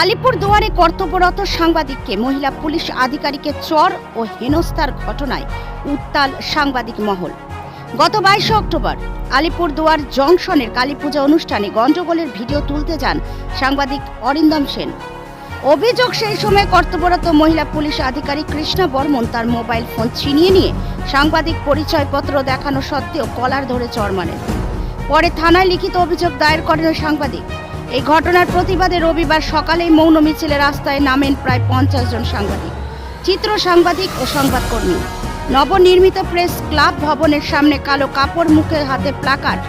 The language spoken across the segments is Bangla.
আলিপুর দুয়ারে কর্তব্যরত সাংবাদিককে মহিলা পুলিশ আধিকারিকের চর ও হেনস্থার ঘটনায় উত্তাল সাংবাদিক মহল। গত বাইশে অক্টোবর আলিপুর দুয়ার জংশনের কালীপূজা অনুষ্ঠানে গন্ডগোলের ভিডিও তুলতে যান সাংবাদিক অরিন্দম সেন। অভিযোগ সেই সময় কর্তব্যরত মহিলা পুলিশ আধিকারিক কৃষ্ণা বর্মন তার মোবাইল ফোন ছিনিয়ে নিয়ে সাংবাদিক পরিচয়পত্র দেখানো সত্ত্বেও কলার ধরে চড় মারেন। পরে থানায় লিখিত অভিযোগ দায়ের করেন সাংবাদিক। এই ঘটনার প্রতিবাদে রবিবার সকালেই মৌন মিছিলে রাস্তায় নামেন প্রায় পঞ্চাশ জন সাংবাদিক, চিত্র সাংবাদিক ও সংবাদকর্মী। নবনির্মিত প্রেস ক্লাব ভবনের সামনে কালো কাপড়, মুখে হাতে প্লাকার্ড।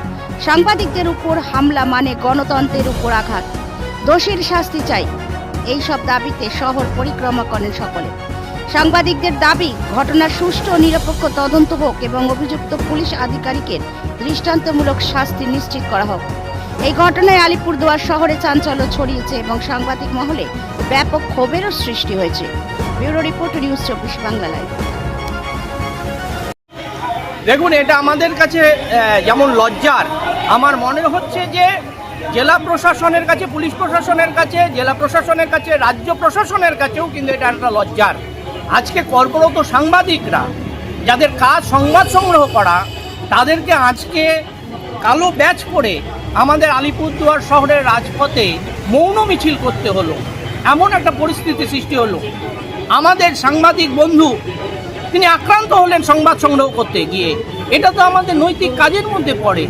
সাংবাদিকদের উপর হামলা মানে গণতন্ত্রের উপর আঘাত। দোষীর শাস্তি চাই এই সব দাবিতে শহর পরিক্রমা করেন সকলে। সাংবাদিকদের দাবি, ঘটনার সুষ্ঠু ও নিরপেক্ষ তদন্ত হোক এবং অভিযুক্ত পুলিশ আধিকারিকের দৃষ্টান্তমূলক শাস্তি নিশ্চিত করা হোক। এই ঘটনায় আলিপুরদুয়ার শহরে চাঞ্চল্য ছড়িয়েছে এবং সাংবাদিক মহলে ব্যাপক ক্ষোভেরও সৃষ্টি হয়েছে। ব্যুরো রিপোর্ট, নিউজ চব্বিশ বাংলা লাইভ। দেখুন, এটা আমাদের কাছে যেমন লজ্জার। আমার মনে হচ্ছে যে জেলা প্রশাসনের কাছে, পুলিশ প্রশাসনের কাছে, জেলা প্রশাসনের কাছে, রাজ্য প্রশাসনের কাছেও কিন্তু এটা একটা লজ্জার। আজকে কর্মরত সাংবাদিকরা, যাদের কাজ সংবাদ সংগ্রহ করা, তাদেরকে আজকে কালো ব্যাচ করে আমাদের আলিপুরদুয়ার শহরের রাজপথে মৌন মিছিল করতে হলো। এমন একটা পরিস্থিতি সৃষ্টি হলো। আমাদের সাংবাদিক বন্ধু, তিনি আক্রান্ত হলেন সংবাদ সংগ্রহ করতে গিয়ে। এটা তো আমাদের নৈতিক কাজের মধ্যে পড়ে।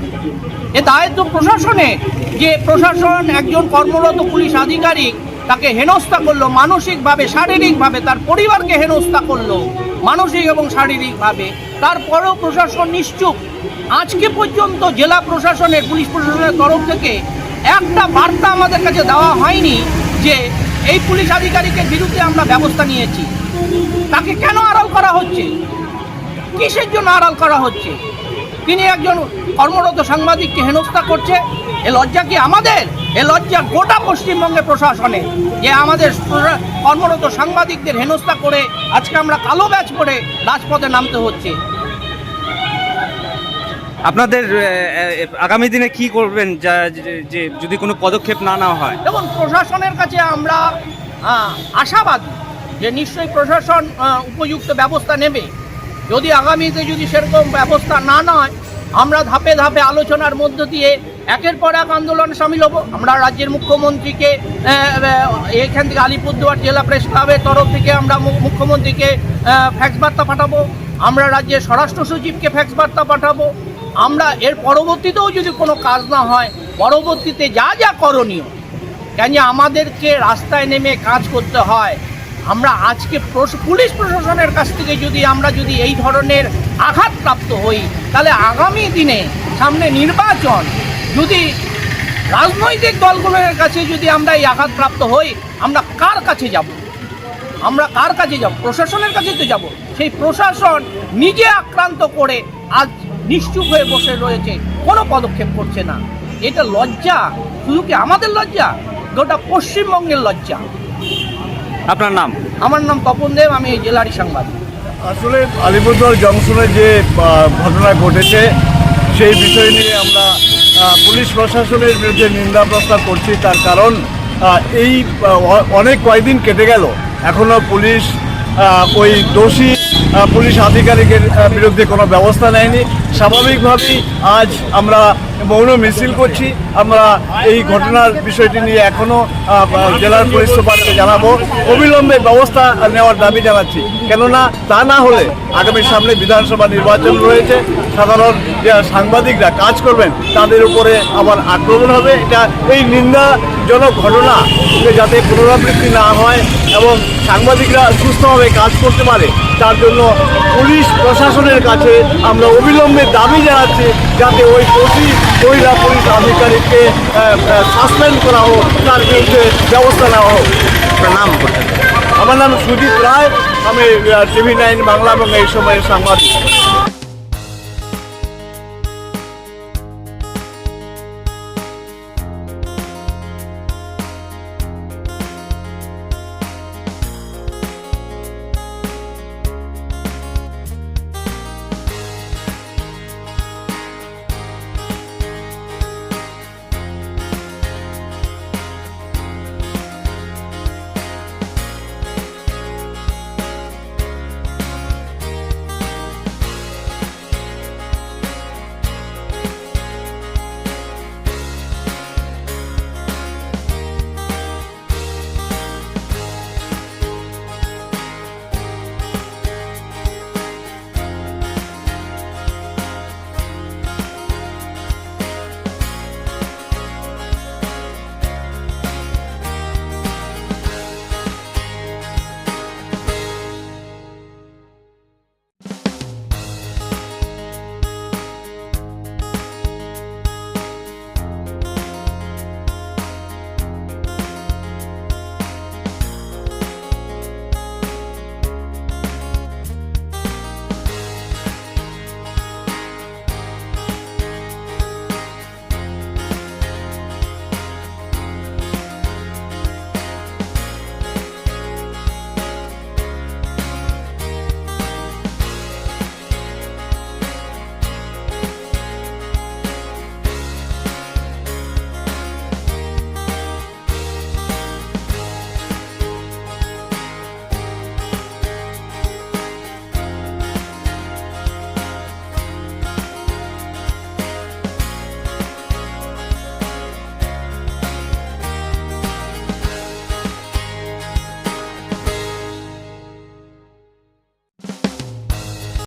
এ দায়িত্ব প্রশাসনে যে প্রশাসন একজন কর্মরত পুলিশ আধিকারিক তাকে হেনস্থা করল, মানসিকভাবে, শারীরিকভাবে তার পরিবারকে হেনস্থা করল। মানসিক এবং শারীরিকভাবে। তারপরেও প্রশাসন নিশ্চুপ। আজকে পর্যন্ত জেলা প্রশাসনের, পুলিশ প্রশাসনের তরফ থেকে একটা বার্তা আমাদের কাছে দেওয়া হয়নি যে এই পুলিশ আধিকারিকের বিরুদ্ধে আমরা ব্যবস্থা নিয়েছি। তাকে কেন আড়াল করা হচ্ছে? কিসের জন্য আড়াল করা হচ্ছে? তিনি একজন কর্মরত সাংবাদিককে হেনস্থা করছে। এ লজ্জা কি আমাদের? এ লজ্জা গোটা পশ্চিমবঙ্গে প্রশাসনে। যে আমাদের কর্মরত সাংবাদিকদের হেনস্থা করে আজকে আমরা কালো ব্যাচ করে রাজপথে নামতে হচ্ছে। আপনাদের আগামী দিনে কি করবেন যা যদি কোনো পদক্ষেপ না নেওয়া হয়? দেখুন প্রশাসনের কাছে আমরা আশাবাদী যে নিশ্চয়ই প্রশাসন উপযুক্ত ব্যবস্থা নেবে। যদি আগামীতে যদি সেরকম ব্যবস্থা না নয়, আমরা ধাপে ধাপে আলোচনার মধ্য দিয়ে একের পর এক আন্দোলন সামিল হব। আমরা রাজ্যের মুখ্যমন্ত্রীকে এখান থেকে আলিপুরদুয়ার জেলা প্রেস ক্লাবের তরফ থেকে আমরা মুখ্যমন্ত্রীকে ফ্যাক্স বার্তা পাঠাবো। আমরা রাজ্যের স্বরাষ্ট্র সচিবকে ফ্যাক্স বার্তা পাঠাবো। আমরা এর পরবর্তীতেও যদি কোনো কাজ না হয়, পরবর্তীতে যা যা করণীয়, কেন আমাদেরকে রাস্তায় নেমে কাজ করতে হয় আমরা আজকে পুলিশ প্রশাসনের কাছ থেকে যদি আমরা যদি এই ধরনের আঘাতপ্রাপ্ত হই, তাহলে আগামী দিনে সামনে নির্বাচন, যদি রাজনৈতিক দলগুলোর কাছে যদি আমরা এই আঘাতপ্রাপ্ত হই, আমরা কার কাছে যাব? আমরা কার কাছে যাব? প্রশাসনের কাছে তো যাব। সেই প্রশাসন নিজে আক্রান্ত করে আজ নিশ্চুপ হয়ে বসে রয়েছে, কোনো পদক্ষেপ করছে না। এটা লজ্জা, শুধু কি আমাদের লজ্জা? গোটা পশ্চিমবঙ্গের লজ্জা। আপনার নাম? আমার নাম তপন দেব আমি এই জেলারই সাংবাদিক। আসলে আলিপুরদুয়ার জংশনে যে ঘটনা ঘটেছে সেই বিষয় নিয়ে আমরা পুলিশ প্রশাসনের বিরুদ্ধে নিন্দা প্রস্তাব করছি। তার কারণ এই অনেক কয়েকদিন কেটে গেল। এখনও পুলিশ ওই দোষী পুলিশ আধিকারিকের বিরুদ্ধে কোনো ব্যবস্থা নেয়নি। স্বাভাবিকভাবেই আজ আমরা মৌন মিছিল করছি। আমরা এই ঘটনার বিষয়টি নিয়ে এখনও জেলার পুলিশ সুপারকে জানাব। অবিলম্বে ব্যবস্থা নেওয়ার দাবি জানাচ্ছি। কেননা তা না হলে আগামী সামনে বিধানসভা নির্বাচন রয়েছে। সাধারণ সাংবাদিকরা কাজ করবেন, তাদের উপরে আবার আক্রমণ হবে। এটা এই নিন্দাজনক ঘটনা যাতে পুনরাবৃত্তি না হয় এবং সাংবাদিকরা সুস্থভাবে কাজ করতে পারে, তার জন্য পুলিশ প্রশাসনের কাছে আমরা অবিলম্বে দাবি জানাচ্ছি। যাতে ওই দোষী মহিলা পুলিশ আধিকারিককে সাসপেন্ড করা হোক তার বিরুদ্ধে ব্যবস্থা নেওয়া হোক নাম। আমার নাম সুজিত রায় আমি টিভি নাইন বাংলা এবং এই সময়ের সাংবাদিক